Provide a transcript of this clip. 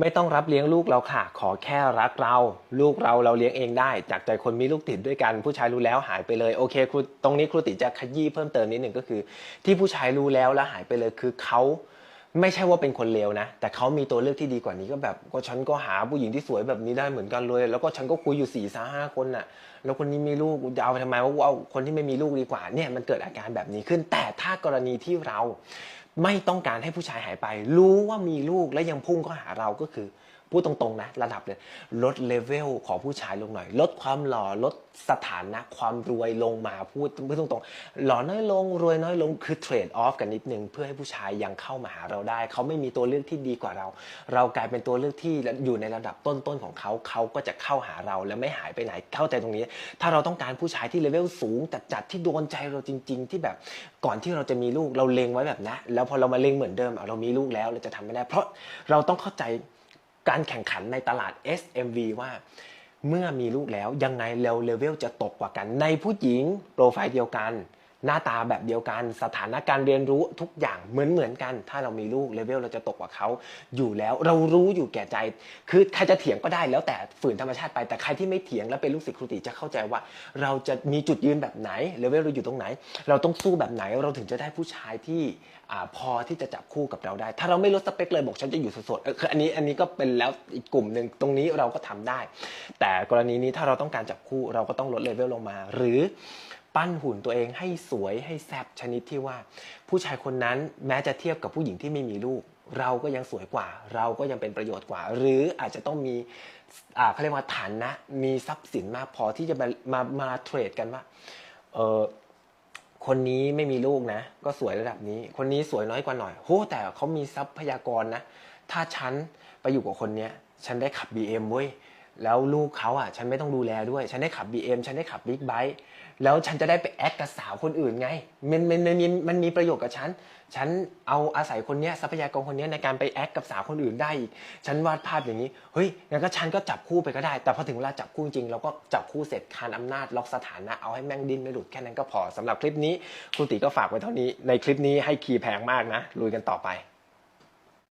ไม่ต้องรับเลี้ยงลูกเราค่ะ ขอแค่รักเรา ลูกเราเราเลี้ยงเองได้ จากใจคนมีลูกติดด้วยกัน ผู้ชายรู้แล้วหายไปเลย โอเคครูตรงนี้ครูติจะขยี้เพิ่มเติมนิดหนึ่งก็คือ ที่ผู้ชายรู้แล้วแล้วหายไปเลยคือเขาไม่ใช่ว่าเป็นคนเลวนะ แต่เขามีตัวเลือกที่ดีกว่านี้ก็แบบก็ฉันก็หาผู้หญิงที่สวยแบบนี้ได้เหมือนกันเลย แล้วก็ฉันก็คุยอยู่สี่สาห้าคนน่ะ แล้วคนนี้มีลูกจะเอาไปทำไมว่าเอาคนที่ไม่มีลูกดีกว่าเนี่ยมันเกิดอาการแบบนี้ขึ้น แต่ถ้ากรณีที่เรา ไม่ต้องการให้ผู้ชายหายไป รู้ว่ามีลูกและยังพุ่งเข้าหาเราก็คือพูดตรงๆนะระดับเลยลดเลเวลของผู้ชายลงหน่อย ลดความหล่อลดสถานะความรวยลงมาพูดพูดตรงๆ หล่อน้อยลงรวยน้อยลงคือเทรดออฟกันนิดนึง เพื่อให้ผู้ชายยังเข้ามาหาเราได้ เขาไม่มีตัวเลือกที่ดีกว่าเรา เรากลายเป็นตัวเลือกที่อยู่ในระดับต้นๆของเขาเขาก็จะเข้าหาเราและไม่หายไปไหนเข้าใจตรงนี้ ถ้าเราต้องการผู้ชายที่เลเวลสูงจัดๆที่โดนใจเราจริง ๆ ที่แบบก่อนที่เราจะมีลูกเราเลงไว้แบบนั้นแล้วพอเรามาเลงเหมือนเดิมเรามีลูกแล้วเราจะทำไม่ได้ เพราะเราต้องเข้าใจการแข่งขันในตลาด SMV ว่าเมื่อมีลูกแล้วยังไงเลเลเวลจะตกกว่ากันในผู้หญิงโปรไฟล์เดียวกัน หน้าตาแบบเดียวกัน สถานะการเรียนรู้ทุกอย่างเหมือนเหมือนกัน ถ้าเรามีลูกเลเวลเราจะตกกว่าเขาอยู่แล้วเรารู้อยู่แก่ใจ คือใครจะเถียงก็ได้แล้วแต่ฝืนธรรมชาติไป แต่ใครที่ไม่เถียงและเป็นลูกศิษย์ครูติจะเข้าใจว่า เราจะมีจุดยืนแบบไหนเลเวลเราอยู่ตรงไหน เราต้องสู้แบบไหนเราถึงจะได้ผู้ชายที่อพอที่จะจับคู่กับเราได้ ถ้าเราไม่ลดสเปคเลยบอกฉันจะอยู่สดๆออคืออันนี้อันนี้ก็เป็นแล้วอีกกลุ่มหนึ่งตรงนี้เราก็ทำได้ แต่กรณีนี้ถ้าเราต้องการจับคู่เราก็ต้องลดเลเวลลงมา หรือ ปั้นหุ่นตัวเองให้สวยให้แซบชนิดที่ว่า ผู้ชายคนนั้นแม้จะเทียบกับผู้หญิงที่ไม่มีลูก เราก็ยังสวยกว่า เราก็ยังเป็นประโยชน์กว่า หรืออาจจะต้องมีอาเขาเรียกว่าฐานะ มีทรัพย์สินมากพอที่จะมามามาเทรดกันว่าเออคนนี้ไม่มีลูกนะ ก็สวยระดับนี้ คนนี้สวยน้อยกว่าหน่อยโหแต่เขามีทรัพยากรนะ ถ้าฉันไปอยู่กับคนเนี้ยฉันได้ขับ BM เว้ย แล้วลูกเขาอะ ฉันไม่ต้องดูแลด้วย ฉันได้ขับ BM ฉันได้ขับบิ๊กไบค์แล้วฉันจะได้ไปแอคกับสาวคนอื่นไง มันมันมันมีมันมีประโยชน์กับฉัน ฉันเอาอาศัยคนเนี้ยทรัพยากรคนเนี้ยในการไปแอคกับสาวคนอื่นได้อีก ฉันวาดภาพอย่างนี้ เฮ้ย งั้นก็ฉันก็จับคู่ไปก็ได้ แต่พอถึงเวลาจับคู่จริงเราก็จับคู่เสร็จคานอำนาจล็อกสถานะ เอาให้แม่งดิ้นไม่หลุดแค่นั้นก็พอสำหรับคลิปนี้ครูติก็ฝากไว้เท่านี้ ในคลิปนี้ให้คีย์แพงมากนะ ลุยกันต่อไป